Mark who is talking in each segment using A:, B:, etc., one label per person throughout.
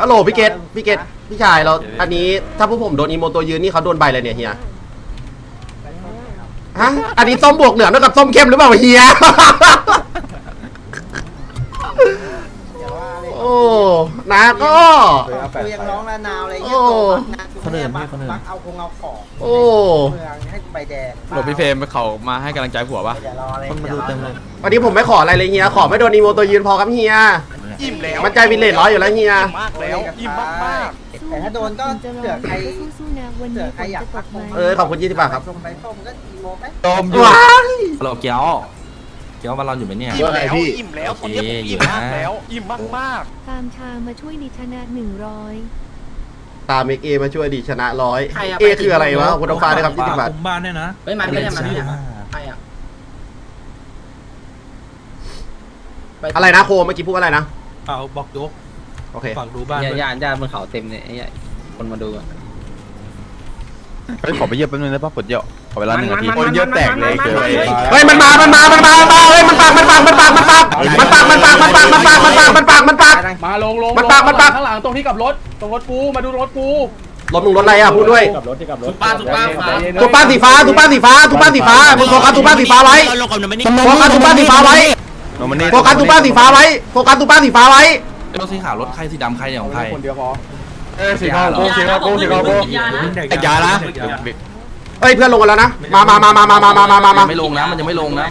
A: ฮัลโหลพี่เกตพี่เกตพี่ชายเราอันนี้ถ้าพวกผมโดนอีโมตัวยืนนี่เขาโดนใบอะไรเนี่ยเฮียฮะอันนี้ส้มบวกเหลืองเท่ากับส้มเข้มหรือเปล่าเฮีย
B: อย่าว่าเลย
A: โอ้นะก็
B: กูยังร้องระนาวเลย
A: โอ้
B: คนอื่นพี่คนอื่น บักเอาคงเอาของ
A: โอ้
B: เมืองให้ใบแดง
C: หลบพี่เฟรมเขามาให้กำลังใจผัวปะ
B: อย่ารอเลย
D: คนมาดูเต็มเลย
A: วันนี้ผมไม่ขออะไรเลยเฮียขอไม่โดนอีโมตัวยืนพอครับเฮีย
E: อิ่มแล้ว
A: มันใจวินเลทร้อยอยู่แล้วเฮีย
E: มากแล้วอิ่มมากมาก
B: แต่ถ้าโดนก็
F: จะร
B: เผื่อ
F: อ
B: ใคร
F: ก็สู้ๆนะวัน
B: เผื่
F: นี้
B: อใครอยาก
F: จะต
B: พัก
F: กไหม
A: เออขอบคุณ20บาทครับ
B: ลงไปส้มก็อีโมไป
C: โดมอยู่
A: ว้าย
D: ฮัลโหลเกียวเกียวมาเราอยู่ไหมเนี่ย
E: อิ่มแล้วอิ่มแล้วคนเนี้ยผม
D: โอเค
E: อิ่มมากแล้ว อิ่มมากมาก
F: ตามทางมาช่วยดิชนะหนึ่งร้อย
A: ตามเอกเอมาช่วยดีชนะร้อยเอคืออะไรวะคุณต้องฟ้าด้วยครับ20บาท
D: คุมบ้านเนี่ยนะ
G: เฮ้ยมันไม่ได้มันไม่ได้
D: อ่า
G: ใครอะ
A: อะไรนะโคเมื่อกี้พูดอะไรนะ
D: เปล่าบอกยก
A: โอเค
D: ฝากดูบ้าน
G: ญา
D: ด้วย
G: ญาญาบนเขาเต็มเลยไอ้เหี้ยคนมาดูอะ
C: เฮ้ยขอไปเยี่ยมแป๊บนึงได้ปะปวดเยอะขอเวลาหนึ่งนาที
G: มันมัน
C: คนเยอะแตกเลยเกินไป
A: เฮ้ยมันมา มันมา มันมา มันมา เฮ้ยมันปากมันปากมันปากมันปากมันปากมันปากมันปากมันปากมันปากมันปากมันปาก
H: มาลงลง
A: มันปักมันปัก
H: ข้างหลังตรงที่กลับรถตรงรถกูมาดูรถกู
A: รถมึงรถอะไรอะพูดด้วย
G: สุป้าสุป้าฟ้า
A: ทุกป้านสีฟ้าทุกป้านสีฟ้าทุกป้านสีฟ้ามึงโฟกัสทุกป้านสีฟ้าไว้โฟกัสทุกป้านสีฟ้าไว้
C: โนมันนี่
A: โฟกัสทุกป้านสีฟ้าไว้โฟกัสทุกป้านสีฟ้าไว้
D: รถสีขาวรถใครสีดำใครเนี่ยของใคร
C: เอ้ยสีขาวโก้สีขาวโก้สีขาวโก้
D: แดก
C: ยาละ
A: เฮ้ยเพื่อนลงกันแล้วนะมามามามามามามามามามา
D: ไม่ลงนะมันยังไม่ลงนะ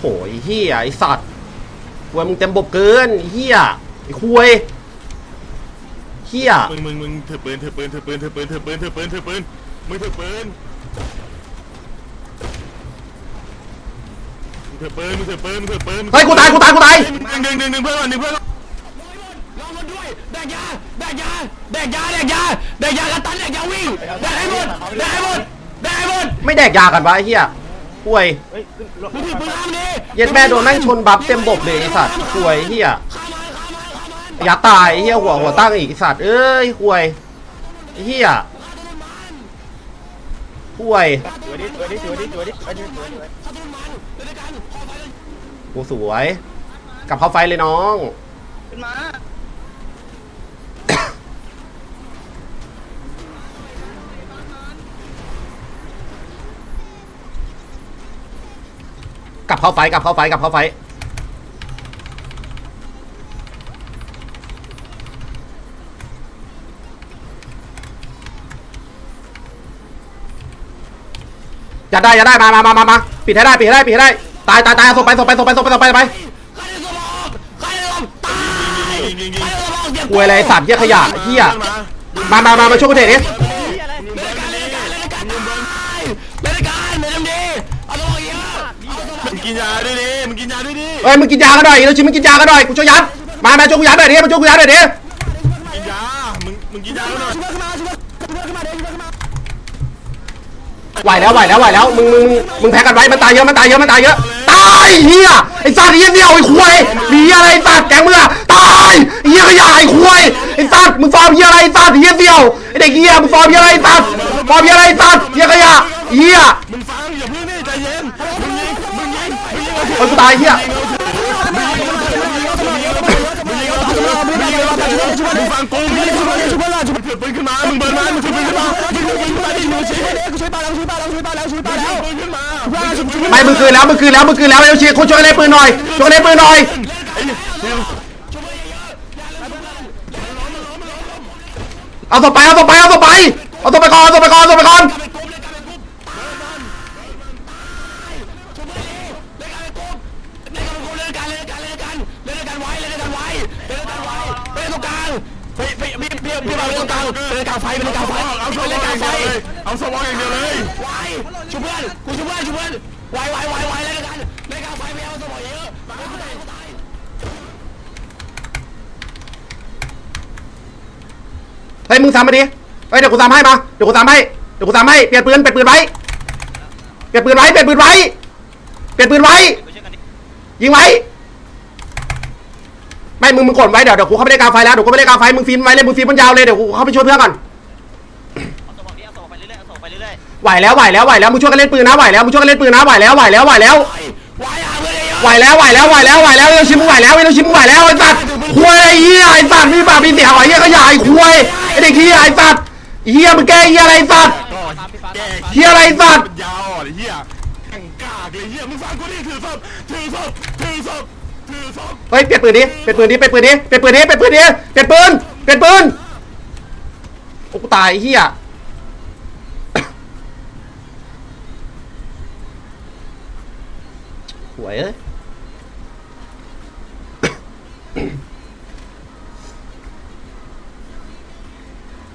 A: โอ้ยเฮียไอสัตว์ควยมึงเต็มบบเกินเฮียไอควย เฮีย
E: มึงมึงมึงถือปืนถือปืนถือปืนถือปืนถือปืนถือปืนถือปืนมึงถือปืนมึงถือปืนมึงถือปืนมึงถือปืน
A: เฮ้ยกูตายกูตายกูตาย
E: ดึงดึงดึงดึงเพื่อนก่อนดึงเพื่อนก่อน
C: แดกยาแดกยาแดกยาแดกยาแดกยากันตันแดกยาวิ่งแดกให้หมดแดกให้หมดแดกให้หมด
A: ไม่แดกยากันวะไอ้เฮียควย
C: มึงถือปืนอ้ามดิ
A: เย็ดแม่โดนแม่งชนบัฟเต็มบบเลยไอ้สัตว์ควยเฮีย อย่าตายเฮียหัวหัวตั้งอีกสัตว์เอ้ยควยเฮียควยกูสวยกลับเข้าไฟเลยน้องกับเข้าไฟกลับเข้าไฟกลับเข้าไฟ อย่าได้อย่าได้มามามามามาปิดให้ได้ปิดให้ได้ปิดให้ได้ตายตายตายส่งไปส่งไปส่งไปส่งไปส่งไปส่งไป
C: ใครจะสมองใครจะสมองตาย
E: ยิงยิงยิง
C: ใครจะสมองเจ็บ
A: ควยอะไรไอ้สัตว์เหี้ยขยะเหี้ยมามามามาช่วยกูเถอะดิ
C: เล่นการเล่นการเล่นการเล่นการเล่นดีเอาสมองเยอะเอาสมอง
E: มึงกินยาด้วยดิมึงกินยาด้วยดิ
A: เอ้ยมึงกินยากันหน่อยเราชิมมึงกินยากันหน่อยกูช่วยยัดมามาช่วยกูยัดหน่อยดิมาช่วยกูยัดหน่อยดิ
E: กินยามึงมึงกินยาแล้วหน่อย
A: ไหวแล้วไหวแล้วไหวแล้วมึงมึงมึงมึงแพ้กันไว้มันตายเยอะมันตายเยอะมันตายเยอะตายเฮียไอ้สัตว์เฮียเดียวไอ้ควายมีอะไรสัตว์แกงเมื่อตายเฮียขยะไอ้ควายไอ้สัตว์มึงฟอร์มเฮียอะไรสัตว์เฮียเดียวไอ้เด็กเฮียมึงฟอร์มเฮียอะไรสัตว์ฟอร์มเฮียอะไรสัตว์เฮียขยะเฮีย
E: มึงฟังอย่าเพิ่งนี่ใจเย็นมึงยิงมึงยิงมึงยิง
A: โอ้กูตายเฮีย
E: มึงฟังกูมึงยิงมึงยิงมึงถือปืนขึ้นมามึงเบิร์นมามึงถือปืนขึ้นมามึงถือปืนขึ้นมาดิมึงชี้กูช่วยปาแล้วช่วยปาแล้วช่วยปาแล้วช่วยปาแล้วปืนขึ้นมา
A: ไม่มึงคืนแล้วมึงคืนแล้วมึงคืนแล้วเร็วเชียร์คนช่วยกันเล่นปืนหน่อยช่วยกันเล่นปืนหน่อยเอาต่อไปเอาต่อไปเอาต่อไปเอาต่อไปก่อนเอาต่อไปก่อนเอาต่อไปก่อนา
C: เล่นตรงกลางเล่นกลางไฟเล่นกลางไฟ
E: เอาส
C: เล่น
E: วอก
C: ลา
E: องย่าง
C: ไฟ
E: เดียวเลยเอาสวอกอย่างเดียวเลย
C: ไว้ช่วยเพื่อนกูช่วยเพื่อนช่วยเพื่อนไว้ไว้ไว้ไว้เล่นกันเล่นกลางไฟไม่เอาสมองเยอะกูตายกูตาย
A: เฮ้ยมึงซ้ำมาดิเฮ้ยเดี๋ยวกูซ้ำให้มาเดี๋ยวกูซ้ำให้เดี๋ยวกูซ้ำให้เปลี่ยนปืนเปลี่ยนปืนไว้เปลี่ยนปืนไว้เปลี่ยนปืนไว้เปลี่ยนปืนไว้ยิงไว้ ไม่มึงมึงกดไว้เดี๋ยวเดี๋ยวกูเข้าไปในกลางไฟแล้วเดี๋ยวกูไปในกลางไฟมึงฟิล์มไว้เลยมึงฟิล์มมันยาวเลยเดี๋ยวกูเข้าไปช่วยเพื่อนก่อนไหวแล้วไหวแล้วไหวแล้วมึงช่วยกันเล่นปืนนะไหวแล้วมึงช่วยกันเล่นปืนนะไหวแล้วไหวแล้วไหวแล้ว
C: ไหวหาเพื่อนเยอะ
A: ไหวแล้วไหวแล้วไหวแล้วไหวแล้วเอลชิมมึงไหวแล้วเอลชิมมึงไหวแล้วไอ้สัตว์คุยไอ้เหี้ยไอ้สัตว์มีปากมีเสียงไอ้เหี้ยขยายคุยไอ้เด็กเหี้ยไอ้สัตว์เหี้ยมึงแกเหี้ยอะไรไอ้สัตว์เหี้ยอะไรไอ้สัตว์
E: ยาวอะเฮียแข่งกากเลยเฮียมึงฟังกูดิถือศพถือศพถือศพถือศพ
A: เฮ้ยเปลี่ยนปืนดิเปลี่ยนปืนดิเปลี่ยนปืนดิเปลี่ยนปืนดิเปลี่ยนปืนดิเปลี่ยนปืนเปลี่ยนปืนโอ้กูตายเหี้ยหวยเอ้ย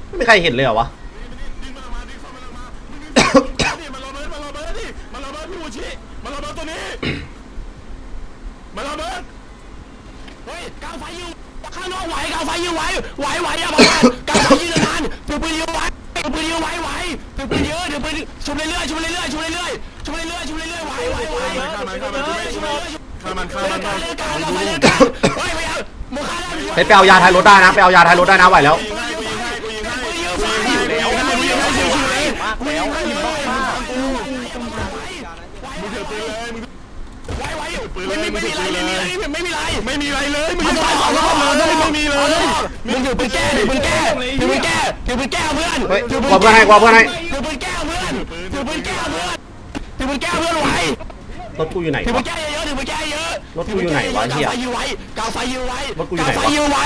A: ไม่มีใครเห็นเลยเหรอวะ
E: ดินมันออกมาดินมันออกมานี่มันระเบิดมันระเบิดดิมันระเบิดพี่มูชิมันระเบิดตัวนี้มันระเบิด
C: เฮ้ยกางไฟยิงข้างนอกไหวกาไฟยิงไว้ไหวไหวอย่าบอกกางไฟยิงนานถือปืนยิงไว้ถือปืนยิงไว้ไหวถือปืนเยอะถือปืนชุบเรื่อยๆชุบเรื่อยๆชุบเรื่อยๆชุบเรื่อยๆชุบเรื่อยๆไหวไหวไหว
E: ข้ามันข้ามันข้ามันข้ามันข้ามันข้ามัน
C: ข้ามันกางเล่นกางเฮ้ยไม่เอามันข้าได้
A: ไปไปเอายาทายรถได้นะไปเอายาทายรถได้นะไหวแล้ว
E: ยิงให้กูยิงให้
C: ไม่ไม่มีไรไม่มีไรไม่มีไร
E: ไม่มีอะไรเลยมึงจะตายสองรอบเลยไม่มีเลย
C: มึงถือปืนแก้ถือปืนแก้ถือปืนแก้ถือปืนแก้เพื่อน
A: เฮ้ยกว่าเพื่อนให้กว่าเพื่อนให้
C: ถือปืนแก้เพื่อนถือปืนแก้เพื่อนถือปืนแก้เพื่อนไหว
A: รถกูอยู่ไหน
C: ถือปื
A: วะ
C: นแก้เยอะถือปืนแก้เยอะ
A: รถกูอยู่ไหนวะเหี้ย
C: กาไฟยืไว้กาไฟยืไว้
A: รถกูอยู่ไหนวะ
C: กาไฟยืไว้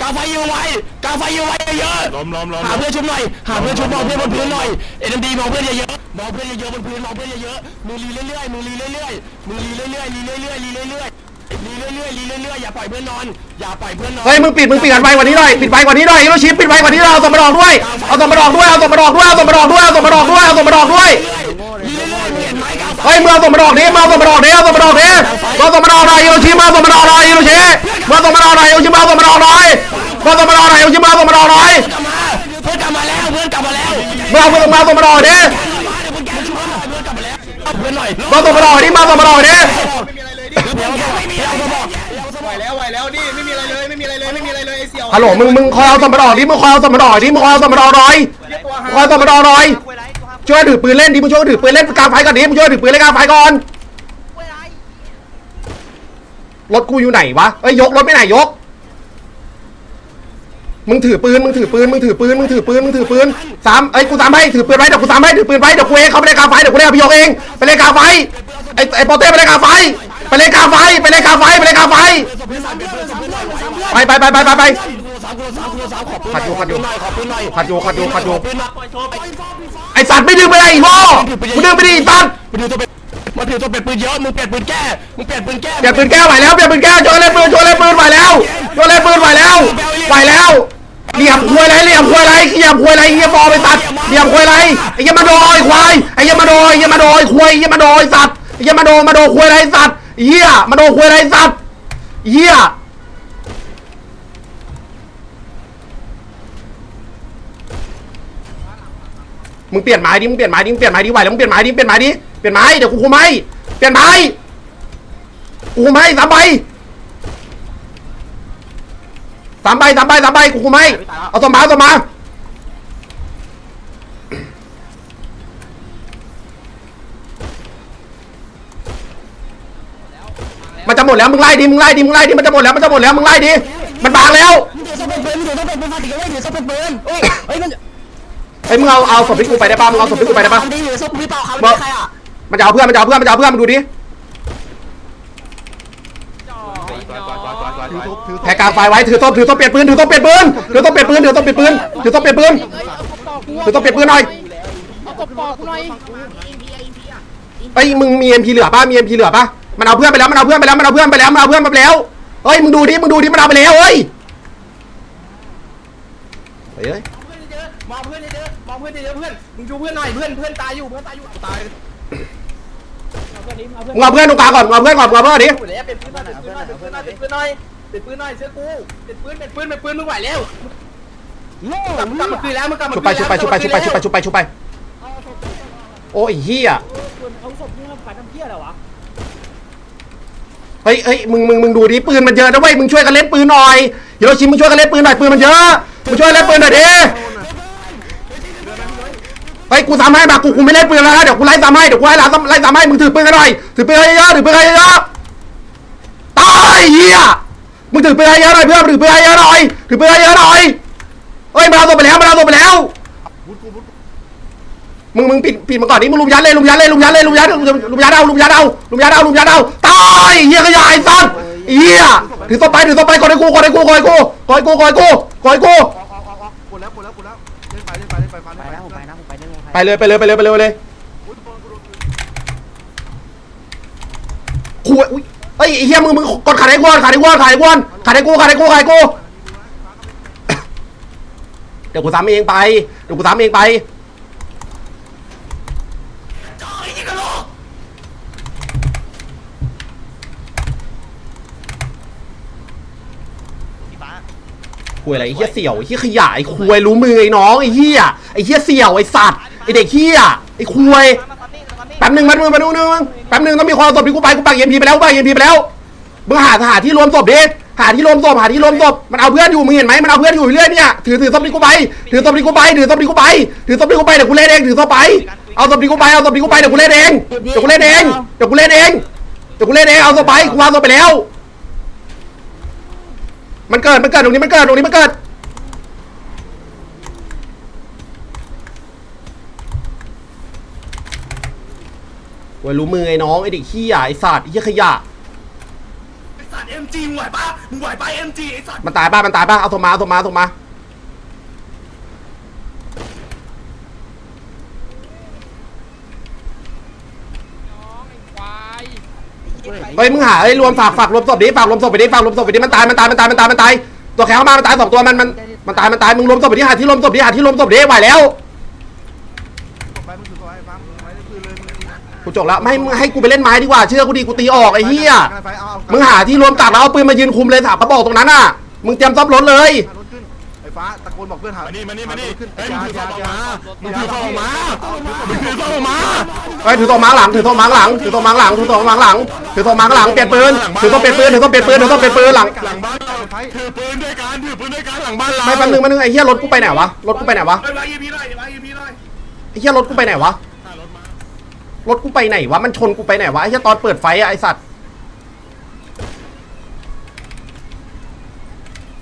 C: กาไฟยืไว้กาไฟยืไว้เยอะ
E: ล้มล้มล้ม
C: หาเพื่อนชุบหน่อยหาเพื่อนชุบมองเพื่อนบนพื้นหน่อยเอ็นดีมองเพื่อนเยอะๆ มองเพื่อนเยอะๆบนพื้นมองเพื่อนเยอะๆมือลีเรื่อยๆมือลีเรื่อยๆมือลีเรื่อยๆลีเรื่อยๆลีเรื่อยๆลีเรื่อยๆลีเรื่อยๆอย่าปล่อยเพื่อนนอนอย่าปล่อยเพื่อนนอน
A: เฮ้ยมึงปิดมึงปิดกันไวกว่านี้หน่อยปิดไวกว่านี้หน่อยฮิโรชิปิดไวกว่านี้หน่อยเอาตัวมาดอกด้วยเอาตัวมาดอกด้วยเอาตัวมาดอกด้วยเอาตัวมาดอกด้วยเอาตัวมาดอกด้วยเอาตัวมาดอกด้วย
C: ลีเรื่อยๆมึงเห็นไหมกาไฟ
A: เฮ้ยมึงเอาตัวมาดอกดิมาเอาตัวมาดอกดิเอาตัวมาดอกดิมาเอาตัวมาดอกหน่อยฮิโรชิมาเอาตัวมาดอกหน่อยฮิโรชิมาเอาตัวมาดอกหน่อยฮิโรชิมาเอาตัวมาดอกหน่อยมาเอาตัวมาดอกหน่อยฮิโรชิมาเอาตัวมาดอกหน่อย
C: กลับมาเพื่อนกลับมาแล้วเพื่อนกลับมาแล้ว
A: มาเอาตัวมาเอาตัวมาดอกดิ
C: เพื่ อนหน่อย
A: มาเอาตัวมาดอกดิมาเอาตัวมาดอกดิ
B: ไหวแล้วไหวแล้วนี่ไม่มีอะไรเลยไม่มีอะไรเลยไม่มีอะไรเลยไอ้เสี่ยว
A: ฮัลโหลมึงมึงคอยเอาตัวมาดอกดิมึงคอยเอาตัวมาดอกดิมึงคอยเอาตัวมาดอกหน่อย
B: ตัวหา
A: คอยเอาตัวมาดอกหน่อยช่วยถือปืนเล่นดิมึงช่วยถือปืนเล่นกลางไฟก่อนดิมึงช่วยถือปืนเล่นกลางไฟก่อนรถกูอยู่ไหนวะเอ้ยยกรถไปไหนยก มึงถือปืน มึงถือปืน มึงถือปืน มึงถือปืน มึงถือปืนสามเอ้ยกูสามให้ถือปืนไว้เดี๋ยวกูสามให้ถือปืนไว้เดี๋ยวกูเองเขาไปเล่นกลางไฟเดี๋ยวกูเล่นกับพี่ยกเองไปเล่นกลางไฟไอ้ไอ้โปเต้ไปเล่นกลางไฟไปเล่นกลางไฟไปเล่นกลางไฟไปเล่นกลางไฟไปไปไปไปไปไปขัดอยู่ขัดอยู่ขัดอยู่ขัดอยู่ขัดอยู่ไอ้สัตว์ไม่ดึงไปไหนอีโง่มึงดึงไปดิไอ้สัตว์
C: มาถือตัวเป็ดมาถือตัวเป็ดปืนเยอะ มึงเปลี่ยนปืนแก้ มึงเปลี่ยนปืนแก้
A: เปลี่ยนปืนแก้วไหวแล้วเปลี่ยนปืนแก้วโจนเล่นปืนโจนเล่นปืนไหวแล้วโจนเล่นปืนไหวแล้วไหวแล้ว เหลี่ยมควยไรเหลี่ยมควยไรเหลี่ยมควยไรเฮียฟอไปตัดเหลี่ยมควยไรไอ้เหี้ยมาโดยควายไอ้เหี้ยมาโดยไอ้เหี้ยมาโดยควายเหี้ยมาโดยสัตว์ไอ้เหี้ยมาโดมาโดควยไรสัตว์เหี้ยมาโดควยไรสัตว์เหี้ยมึงเปลี่ยนไม้ดิมึงเปลี่ยนไม้ดิมึงเปลี่ยนไม้ดิไหวแล้วมึงเปลี่ยนไม้ดิเปลี่ยนไม้ดิเปลี่ยนไม้เดี๋ยวกูคุมไม้เปลี่ยนไม้กูคุมไม้สามใบามใบสามใบสามใบกูคุมไม้เอาตัวมาเอาตัวมามันจะหมดแล้วมึงไล่ดิมึงไล่ดิมึงไล่ดิมันจะหมดแล้วมันจะหมดแล้วมึงไล่ดิมันบางแล้ว
C: ถือตัวเป็ดปืนถือตัวเป็ดปืนมาถือไว้ถือตัวเป็ดปืนเฮ้ยเฮ้ยมัน
A: เฮ้ยมึงเอาเอาศพพี่กูไปได้ป่ะมึงเอาศพพี่กูไปได้ป่ะ
C: ดีถือศพพี่เปล่าครับไม่ใครอะ
A: มันจะเอาเพื่อนมันจะเอาเพื่อนมันจะเอาเพื่อนมึงดูดิ แพ้กลางไฟไว้ถือต้มถือต้มเปลี่ยนปืนถือต้มเปลี่ยนปืนถือต้มเปลี่ยนปืนถือต้มเปลี่ยนปืนถือต้มเปลี่ยนปืนถือต้มเปลี่ยนปืนหน่อยเฮ้ยมึงมีเอ็มพีเหลือป่ะมีเอ็มพีเหลือป่ะมันเอาเพื่อนไปแล้วมันเอาเพื่อนไปแล้วมันเอาเพื่อนไปแล้วมันเอาเพื่อนไปแล้วเฮ้ยมึงดูดิมึงดูดิมันเอาไปแล้วเฮ้ยเฮ้ย
B: มองเพื่อนเยอะๆมองเพื่อนเยอะๆเพื่อนมึงดูเพื่อนหน่อยเพื่อนเพื่อนตายอยู่เพื่อนตายอยู่ตาย
A: มึงเอาเพื่อนตรงกลางก่อนมึงเอาเพื่อนก่อนมึงเอาเพื่อนดิ
B: อยู่แล้วเป็นปืนหน่อยเป็นปืนหน่อยเป็นปืนหน่อยเป็นปืนหน่อย เป็นปืนหน่อยเชื่อกูเป็นปืนเป็นปืนเป็นปืนมึงไหวแล้วกลับกลับมาคืนแล้วมึงกลับมา
A: ชุบไปชุบไปชุบไปชุบไปชุบไปชุบไปชุบไปโอ้ยเฮียเฮ้ยเฮ้ยมึงมึงมึงดูดิปืนมันเยอะนะเว้ยมึงช่วยกันเล่นปืนหน่อยฮิโรชิมึงช่วยกันเล่นปืนหน่อยปืนมันเยอะมึงช่วยเล่นปืนหน่อยดิเฮ้ยกูซ้ำให้มากูกูไม่เล่นปืนแล้วนะเดี๋ยวกูไล่ซ้ำให้เดี๋ยวกูไล่ซ้ำไล่ซ้ำให้มึงถือปืนกันหน่อยถือปืนกันเยอะๆถือปืนกันเยอะๆตายเหี้ย มึงถือปืนกันเยอะหน่อยเพื่อนถือปืนกันเยอะหน่อยถือปืนกันเยอะหน่อยเฮ้ยมาเอาตัวไปแล้วมาเอาตัวไปแล้ว มึงมึงปิดปิดมาก่อนนี่มึงลุมยัดเลยลุมยัดเลยลุมยัดเลยลุมยัดลุมลุมยัดเอาลุมยัดเอาลุมยัดเอาลุมยัดเอาตายเหี้ยขยายสัตว์เหี้ยถือตัวไปถือตัวไปกดให้กูกดให้กูกดให้กูกดให้กูกดให้กูกดให้กู
B: กดแล้วกดแล้วกดแล้วเล่นไปเล่นไปเล่นไปฟัน
G: ไปนะผมไปนะผมไปเรื่องของใคร
A: ไปเลยไปเลยไปเลยไปเลยไปเลยคุยอุ้ย เฮ้ยไอ้เฮียมึงมึงกดขาดไอ้กวนขาดไอ้กวนขาดไอ้กวนขาดไอ้กูขาดไอ้กูขาดไอ้กูเดี๋ยวกูซ้ำเองไปเดี๋ยวกูซ้ำเองไปคุยอะไรไอ้เฮียเสี่ยวไอ้เฮียขยะไอ้คุยรู้มือไอ้น้องไอ้เฮียไอ้เฮียเสี่ยวไอ้สัตว์ไอ้เด็กเฮียไอ้คุย ป๊บหนึ่งแป๊บหนึ่งแป๊บหนึ่งแป๊บหนึ่งต้องมีคนเอาศพที่กูไปกูปักเอ็มพีไปแล้วกูปักเอ็มพีไปแล้วมึงหาหาที่รวมศพดิหาที่รวมศพหาที่รวมศพมันเอาเพื่อนอยู่มึงเห็นไหมมันเอาเพื่อนอยู่เรื่อยเนี่ยถือถือศพที่กูไปถือศพที่กูไปถือศพที่กูไปถือศพที่กูไปเดี๋ยวกูเล่นเองถือศพไปเอาศพที่กูไปเอาศพที่กูไปเดี๋ยวกูเล่นเองเดี๋ยวกูเล่นเองเดี๋ยวกูเล่นเองเดี๋ยวกูเล่นเองเอาศพไปกูวางศพไปแล้ว มันเกิดมันเกิดตรงนี้มันเกิดตรงนี้มันเกิด ไว้รู้มือไอ้น้องไอ้เด็กขี้ยไอ้สัตว์ไอ้เหี้ยขยะ
E: ไอ้สัตว์เอ็มจีมึงไหวปะมึงไหวปะเอ็มจีไอ้สัตว์
A: มันตายป่ะมันตายป่ะเอาโทรมาเอาโทรมาเอาโทรมาเฮ้ยมึงหาไอ้ยรวมฝากฝากรวมศพดิฝากรวมศพไปดิฝากรวมศพไปดิมันตายมันตายมันตายมันตายมันตายตัวแข็งเข้ามามันตายสองตัวมันมันมันตายมันตายมึงรวมศพไปดิหาที่รวมศพดิหาที่รวมศพดิไหวแล้ว กูจบแล้วไม่มึงให้กูไปเล่นไม้ดีกว่า เชื่อกูดิกูตีออกไอ้เหี้ย
B: ไปเอาเอา
A: มึงหาที่รวมตัดแล้วเอาปืนมายืนคุมเลยถามกระบอกตรงนั้นน่ะ มึงเตรียมซับรถเลย
B: หารถขึ้นไอ้ฟ้าตะโกนบอกเพื่อนหา
E: มานี่มานี่มานี่
B: ขึ้น
E: เฮ้ยมึงถือซองออกมามึงถือซองออกมามึงถือซองออกมา
A: เฮ้ยถือตัวม้าหลังถือตัวม้าหลังถือตัวม้าหลังถือตัวม้าหลังถือตัวม้าหลังเปลี่ยนปืนถือตัวเปลี่ยนปืนถือตัวเปลี่ยนปืนถือตัวเปลี่ยนปืนหลัง
E: หลังบ้านเราถือปืนด้วยกันถือปืนด้วยกันหลังบ้านเรา
A: ไม่แป๊บนึงแป๊บนึงไอ้เหี้ยรถกูไปไหนวะรถกูไปไหนวะ
E: เฮ้ยวางยีพีหน่อยวางยีพีหน่อย
A: ไอ้เหี้ยรถกูไปไหนวะ รถกูไปไหนวะ มันชนกูไปไหนวะไอ้เหี้ยตอนเปิดไฟอะไอ้สัตว์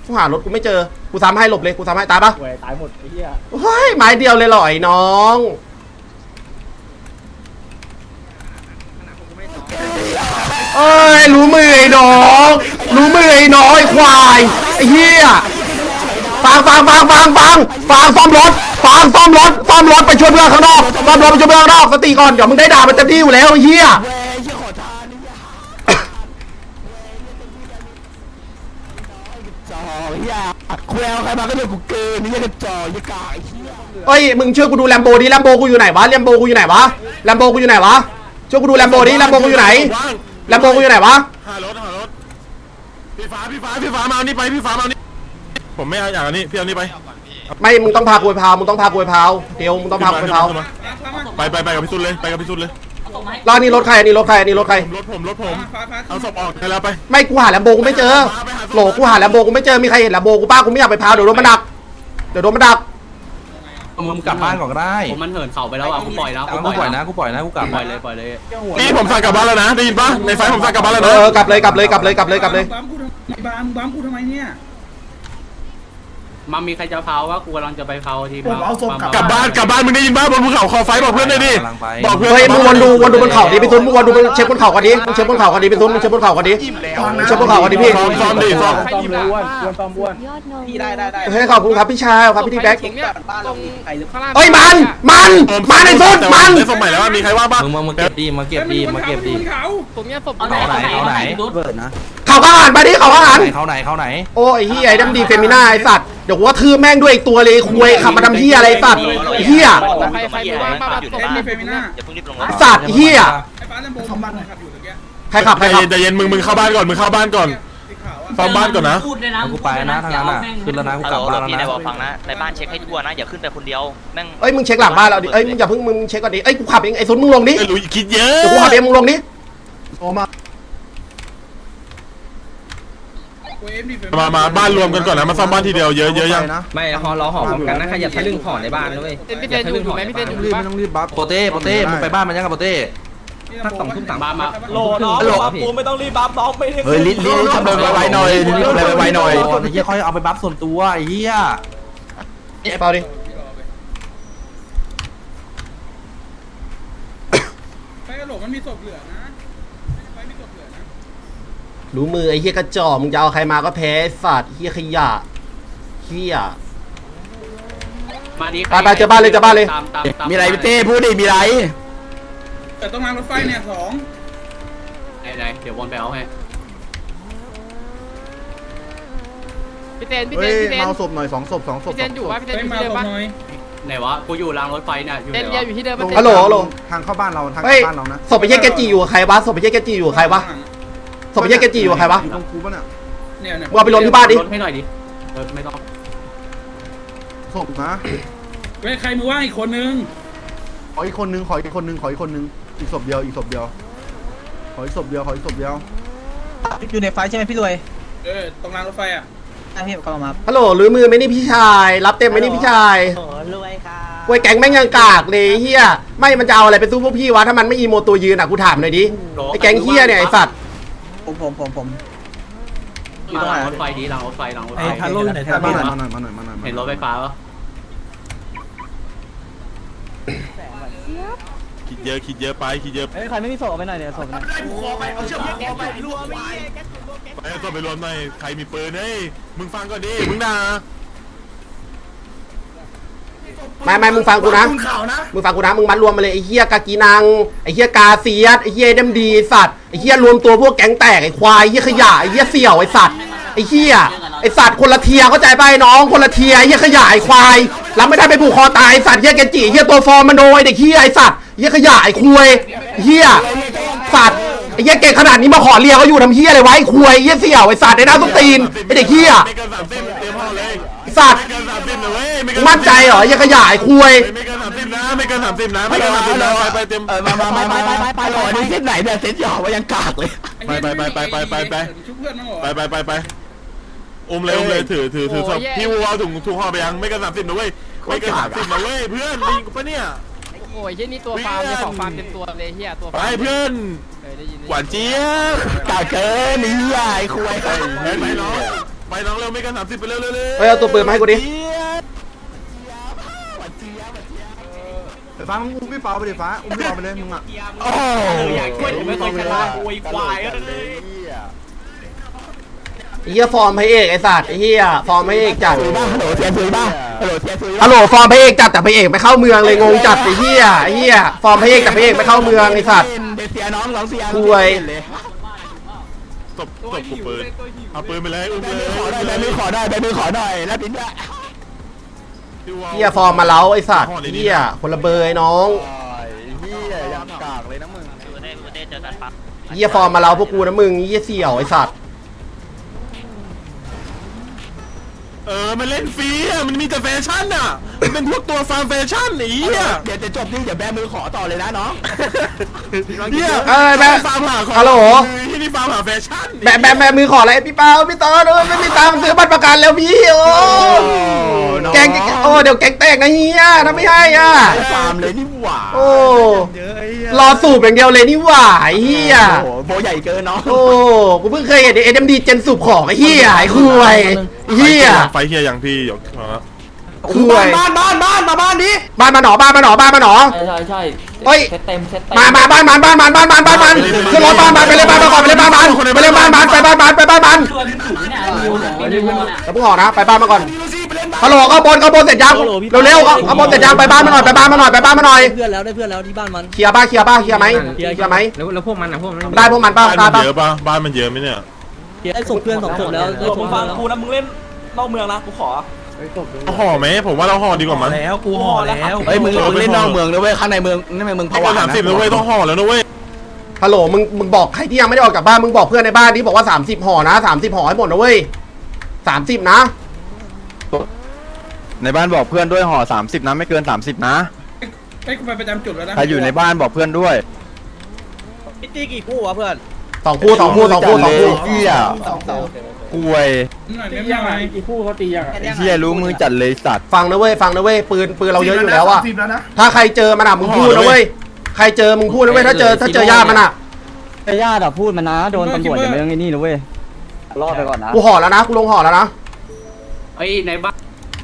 A: กูหารถกูไม่เจอ กูซ้ำให้หลบเลย กูซ้ำให้ตายปะ
H: หวยตายหมดไอ้เหี้ย
A: เฮ้ยไม้เดียวเลยเหรอไอ้น้อง เอ้ย รู้มือไอ้น้อง รู้มือไอ้น้องไอ้ควาย ไอ้เหี้ยฟังฟังฟังฟังฟังฟังซ่อมรถ ฟังซ่อมรถซ่อมรถไปช่วยเพื่อนข้างนอกซ่อมรถไปช่วยเพื่อนข้างนอกสติก่อนเดี๋ยวมึงได้ด่ามันเต็มที่อยู่แล้วไอ้เหี้ย
C: จอเฮียแควใครมาก็เรียกกูเกินนี่ยังกระจอกยังกากไอ้เหี้ย
A: เอ้ยมึงช่วยกูดูแลมโบดิแลมโบกูอยู่ไหนวะแลมโบกูอยู่ไหนวะแลมโบกูอยู่ไหนวะช่วยกูดูแลมโบดิแลมโบกูอยู่ไหนแลมโบกูอยู่ไหนวะ
E: หารถหารถพี่ฟ้าพี่ฟ้าพี่ฟ้ามาเอานี่ไปพี่ฟ้ามาเอานี่ผมไม่เอาอย่างนี้พี่เอานี่ไป
A: ไม่มึงต้องพากูไปพาวมึงต้องพากูไปพาวเดี๋ยวมึงต้องพากูไปพาว
E: ไปไปไปกับพี่สุดเลยไปกับพี่สุดเลย
A: แล้วอันนี่รถใครอันนี้รถใครอันนี้รถใคร
E: ผมรถผมรถผมเอาศพออกไปแล้วไป
A: ไม่กูหาแลมโบกูไม่เจอโหลกูหาแลมโบกูไม่เจอมีใครเห็นแลมโบกูป้ากูไม่อยากไปพาวเดี๋ยวโดนมันดักเดี๋ยวโดนมันดัก
D: มึงกลับบ้านก่อนก็ได้
G: ผมมันเหินเข่าไปแล้วอะกูปล่อยแล้ว
D: กูปล่อยนะกูปล่อยนะกูกลับ
G: ปล่อยเลยปล่อยเลย
E: นี่ผมสั่งกลับบ้านแล้วนะได้ยินปะในไฟผมสั่งกลับบ้านแล้ว
A: เอ
E: นะ
A: อเออกลับเลยกลับเลยกลับเลยกลับเลยกลับเลย
I: บัมกูทำไมบัมบัมกูทำไมเนี่ย
G: มามีใครจะเผาว่ากูกำลังจะไปเผาที
I: ผมเอาศพกลับ
E: กลับบ้านกลับบ้านมึงได้ยินปะบนภูเขาคอไฟบอกเพื่อนหน่อยดิบอกเพื่อน
A: เฮ้ยมึงวนดูวนดูบนเขาดิไปซุนมึงวนดูบนเช็คบนเขากันดิมึงเช็คบนเขากันดิไปซุนมึงเช็คบนเขากันดิมึงเช็คบนเขากันดิพี่
E: ซ้อมซ้อมดิซ้อม
H: ต้อมเลยอ้วนอ้วนต้อมอ้วน
F: ยอดน้อง
B: พี่ได้ได้ได้
A: เฮ้ยขอบคุณครับพี่ชายครับพี่ทีแบ็ค
B: เช็คก่อนบ้านเรามีใครหรือเปล่า
A: เฮ้ยมันมันมันไอ้ซุนมัน
E: ได้สมัยแล้วมีใครว่าบ้าง
D: มึงมามาเก็บดีมาเก็บดีมาเก็บดี
I: เขา
D: เอาไหนเอาไหน
A: เขาก็อ่านไปดิเขาก็อ่าน
D: เขาไหนเขาไหน
A: โอ้ยเฮียไอ้ดำดีเฟมิน่าไอ้สัตว์เดี๋ยวกูว่าทือแม่งด้วยอีกตัวเลยคุยขับมาทำเฮียอะไรไอ้สัตว์ไอ้เฮีย
I: ใครใครมีบ้างบ้างบ้างเอ็นมีเฟมิน่า
A: สัตว์เฮีย
I: ไอ้ฟ้าลำโบทำบ้านขับอยู่ตะเกีย
A: ใครขับใคร
E: ใจ
A: ขับ
E: เย็นใจเย็นมึงมึงเข้าบ้านก่อนมึงเข้าบ้านก่อน
I: สีขาวอะ
E: ซ้อมบ้านก่อนนะ
D: เอากูไปนะทางนั้นอะขึ้นแล้วนะกูกลับบ้านแล้ว
J: พี่
D: นะ
J: นายบอกฟังนะในบ้านเช็คให้ทั่วนะอย่าขึ้นไปคนเดียวแม่ง
A: เอ้ยมึงเช็คหลังบ้านเราดิเอ้ยมึงอย่าเพิ่งมึงเช็คก่อนดิเอ้ยกูขับเองไอ้ซุนมึงลงดิ
E: ไอ้หลุยคิดเยอะ
A: เดี๋ยวกูขับเองมึงลงดิ
B: โอมา
I: กูเอ็ มดีเฟ
E: มามาบ้านรวมกันก่อนนะมาซ่อมบ้านทีเดียวเยอะเยอะยัง
G: ไม่หอรอหอมกันนะใครอย่าทะลึ่งห่อในบ้านด้วย
B: พี่เจนอยู่ไหมพี่เจนอยู่
D: รีบไม่ต้องรีบบัฟโปเต้โปเต้มึงไปบ้านมันยังกับโปเต้
B: ถ้าสองทุ่มสามบ้านมา
I: โล
G: น้องบัฟกูไม่ต้องรีบบัฟน้องไม่ได้
D: เฮ้ยลิ้นลิ้นทำเลยไวๆหน่อยลิ้นเลยไวๆหน่อยไอ้เหี้ยค่อยเอาไปบัฟส่วนตัวไอ้เหี้ย
A: ไอ้เปาดิ
I: ไปกระโหลกมันมีศพเหลือนะไปมีศพเหลือนะ
A: รู้มือไอ้เฮียกระจอกมึงจะเอาใครมาก็แพ้ไอ้สัตว์เฮียขยะเฮีย
G: มาดิ
A: ไปไปเจอบ้านเลยเจอบ้านเลย
G: ตามตามตาม
D: มีอะไรพี่เต้พูดดิมีอะไร
I: แต่ต้องรางรถไฟเนี่ยสอง
G: ไหนไหนเดี๋ยววนไปเอาให้
B: พี่เจนพี่เจนพี่เจน
D: เมาศพหน่อยสองศพสองศพ
B: พี่เจนอยู่ปะพี่เจน
I: ไป
B: อยู่
I: มา
B: ที่เดิ
I: ต
B: ม
I: บ
B: ปะ
I: หน่อย
G: ไหนวะกูอยู่รางรถไฟน่ะอยู่ไห
B: เจ
G: น
B: นเดียว
G: วะ
B: อยู่ที่เดิม
A: ฮัลโหลฮัลโหล
D: ทางเข้าบ้านเราทาง
A: เฮ้ย
D: บ้านเรานะ
A: ศพไอ้เฮียเกจิอยู่กับใครวะศพไอ้เฮียเกจิอยู่กับใครวะศพไอ้เฮียเกจิอยู่กับใครวะ
D: อยู่ตรงกูป่ะเนี่ย
I: เนี่ยเนี่ย
A: มึงเอาไปลงที่บ้านดิ
G: รถให้หน่อยดิเออไม่ต้อง
D: ศพนะ
I: เว้ยใครมือว่างอีกคนนึง
D: ขออีกคนนึงขออีกคนนึงขออีกคนนึงอีกศพเดียวอีกศพเดียวขออีกศพเดียวขออีกศพเดียว
G: อยู่ในไฟใช่ไหมพี่รวย
I: เออตรงรางรถไฟอะ
G: ใช่พี่กำลังมา
A: ฮัลโหลหรือมือไหม่นี่พี่ชาย รับเต็มไหมนี่พี่ชาย
G: โอ้รวยค่ะ
A: กวยแก๊งแม่งยังกากเลยเฮียไม่มันจะเอาอะไรไปสู้พวกพี่วะถ้ามันไม่อีโมตัวยืนอะกูถามหน่อยดิไอ้แก๊งเฮียเนี่ยไอ้สัตว์
G: ผมผมผมผมอยู่ตรงไหนรถไฟดีรางรถไฟรางรถไฟ
D: มาหน่อยมาหน่อยมาหน่อยมาหน่อย
G: เห็นรถไฟฟ้าปะ
E: คิดเยอะคิดเยอะไปคิดเยอะ
G: เฮ้ยใครไม่มีศพเอาไปหน่อยเดี๋ยวศพนะ
E: ไปเอาศพไปรวมหน่อยใครมีปืนเฮ้ยมึงฟังก่อนดิมึงด่า
A: ไม่ไม่มึงฟังกูนะมึงฟังกูนะ มึงมัดรวมมาเลยไอ้เฮียกากีนัง ไอ้เฮียกาเซียสไอ้เฮียเดมดีสัตว์ ไอ้เฮียรวมตัวพวกแก๊งแตกไอ้ควายไอ้เฮียขยะไอ้เฮียเสี่ยวไอ้สัตว์ ไอ้เฮียไอ้สัตว์คนละเทียเข้าใจป่ะไอ้น้อง คนละเทียไอ้เฮียขยะไอ้ควายรับไม่ได้ไปผูกคอตายไอ้สัตว์เฮียเกจิเฮียตัวฟอร์มโนไอ้เด็กเฮียไอ้สัตว์เฮียขยะไอ้ควยไอ้เฮียสัตว์ ไอ้เฮียเก่งขนาดนี้มาขอเลียเขาอยู่ทำเฮียอะไรไวะไอ้ควยไอ้เฮียเสี่ยวไอ้สัตว์ไอ้หน้าต้นตีนไอ้เด็กเฮีย
E: ไม่เกินสามสิบเตรียมห่อเลย
A: ไอ้ สัตว์
E: ไม่เกินสามสิบนะเว้ยไม่เกิ
A: มึ
E: น
A: งมั่นใจเหรอไอ้เฮียขยะไอ้ควย
E: ไม่เกินสามสิบนะไม่เกินสามสิบนะไม่เกินสามสิบนะไปไปเตรียม
G: มามามามามาไปก่อนนี่เส้นไหนเนี่ยเส้นหยอกว่ายังกากเลย
E: ไปไปไปไปไปไปไป
I: ชุบเพื่อนมั้งเหรอ
E: ไปไปไปไปอุ้มเลยอุ้มเลยถือถือถือศพพี่วัวเอาถุงถุงห่อไปยังไม่เกินสามสิบนะเว้ยไม่เกินสามสิบนะเว้ยเพื่อนได้ยินกูปะเนี่ย
B: โอ้ยเฮียนี่ตัวฟาร์มเลยของฟาร์มเต็มตัวเลยเฮียตัว
E: ไป
B: ฟาร์ม
E: เพื่อน
B: เคยได้ยิน
E: หวานเจี๊ยบ
G: กากเกินนี่ใหญ่คุย
E: ไปไปน้อง ไปน้องเร็วไม่เกินสามสิบไปเร็วเร็วเร็ว
A: เฮ้ยเอาตัวปืนมาให้กูดิ
D: ไฟฟ้ามึงอุ้มพี่เปาไปดิฟ้าอุ้มพี่เปาไปเลยมึงอะ
G: โอ้อยากช่วยไม่ต้องชนะคุยควายเลย
A: ไอ้เฮียฟอร์มพระเอกไอ้สัตว์ไอ้เฮียฟอร์มพระเอกจัด
G: ฮัลโหลเทียนซุยบ้าฮัลโหลเทียนซุย
A: ฮัลโหลฟอร์มพระเอกจัดแต่พระเอกไม่เข้าเมืองเลยงงจัดไอ้เฮียไอ้เฮียฟอร์มพระเอกแต่พระเอกไม่เข้าเมืองไอ้สัตว์
G: เสียน้องสองเสีย
A: คุย
E: ตบตบกูปืนเอาปืนไปเลยอุ้มเลย
G: ขอได้แบมือขอได้แบมือขอหน่อยแล้วปิ้นด้วย
A: เฮียฟอร์มมาเล้าไอ้สัตว์เฮียคนละเบอร์ไอ้น้อง
J: ดูได้ดูได้เจอกันปะ
A: เฮียฟอร์มมาเล้าพวกกูนะมึงเฮียเสี่ยวไอ้สัตว์
E: เออ มันเล่นฟรีอะมันมีแต่แฟชั่นอะ มันเป็นพวกตัวฟาร์มแฟชั่นหนีอะ
G: เดี๋ยวจะจบนี่เดี๋ยวแบมือขอต่อเลยนะน้อง
E: เนี่ย
A: เอ้ยแม่
E: ฟาร์มหาของ
A: ฮัลโหล
E: ที่นี่ฟาร์มหาแฟชั่น
A: แบะแบะแบะมือขออะไรพี่เปาพี่ตอนเออไม่มีตังค์ซื้อบัตรประกันแล้วพี่โอ้แกงโอ้เดี๋ยวแกงแตกนะเฮียถ้าไม่ให้อะ
G: ฟาร์มเลยนี่หว่า
A: โอ้รอสูบอย่างเดียวเลยนี่หว่าไอ้เฮีย
G: โอ้โบใหญ่เกินน้อง
A: โอ้กูเพิ่งเคยเห็นเอ็มดีเจนสูบของไอ้เหี้ยไอ้คุยไอ้ เหี้ย
E: ไฟเฮียยังพี่หยกมาแล้ว
A: คุย
G: บ้านบ้านบ้านมาบ้านดิ
A: บ้านมาหนอบ้านมาหนอบ้านมาหนอ
G: ใช่ใช่ใช่
A: เฮ้ย
G: เซตเต็มเซตเต็ม
A: มามาบ้านมันบ้านมันบ้านมันบ้านมันขึ้นรถบ้านมันไปเลยบ้านมันก่อนไปเลยบ้านมันไปเลยบ้านมันไปบ้านมันไปบ้านมันแล้วพวกออกนะไปบ้านมาก่อนฮัลโหลเข้าบนเข้าบนเสร็จยังเร็วๆเข้าบนเสร็จยังไปบ้านมาหน่อยไปบ้านมาหน่อยไปบ้านมาหน่อย
G: เพื่อนแล้วได้เพื่อนแล้วที่บ้านมัน
A: เคลียร์บ้าเคลียร์บ้าเคลียร์ไหมเคลียร์ไหม
G: แล้วแล้วพวกมันนะพวกมัน
A: ได้พวกมันป่ะ
E: บ้าน
A: ได้
E: มัน
A: ป่ะ
E: เยอะป่ะบ้านมันเยอะไหมเนี่ย
G: ได้ส่งเพื่อนสองศพแล้วได้ส่งฟังกูนะมึงเล่นนอกเมืองนะกูขอ
E: เราห่อไหมผมว่าเราห่อดีกว่ามั้ง
G: แล้วกูห่อแล้วเฮ้ยมึงมึงเล่นนอกเมืองนะเว้ยข้างในเมืองนั่นมึง
E: ไม่เกินสามสิบนะเว้ยต้องห่อแล้วนะเว้ย
A: ฮัลโหลมึงมึงบอกใครที่ยังไม่ได้ออกจากบ้านมึงบอกเพื่อนในบ้านที่บอกว่า 30ห่อนะ 30ห่อให้หมดนะเว้ย30 นะ
D: ในบ้านบอกเพื่อนด้วยห่อ30นะไม่เกิน 30 นะ
I: ไปกูไปประจำจุดแล้วนะ
D: ใครอยู่ในบ้านบอกเพื่อนด้วย
G: พี่ตีกี่กู้วะเพื่อน
A: สองคู่สองคู่สองคู่สองคู่
J: เฮียกวย
I: หน่อย
G: ตี
I: ไม่
G: ยัง
I: ไห
G: ไง
I: ว
G: กี่คู่เขาตียังไง
J: เฮียรู้มือจัดเลยสัตว์
A: ฟังนะเว้ยฟังนะเว้ยปืนปืนเราเยอะอยู่แล้วอะถ้าใครเจอมันอะมึงพูดนะเว้ยใครเจอมึงพูดนะเว้ยถ้าเจอถ้าเจอญาติมันอะ
G: ไอ้ญาติอะพูดมานะโดนตำรวจอย่าไปยังไงนี่นะเว้ยรอดไปก่อนนะ
A: กูห่อแล้วนะกูลงห่อแล้วนะ
K: เฮ้ยในบ้าน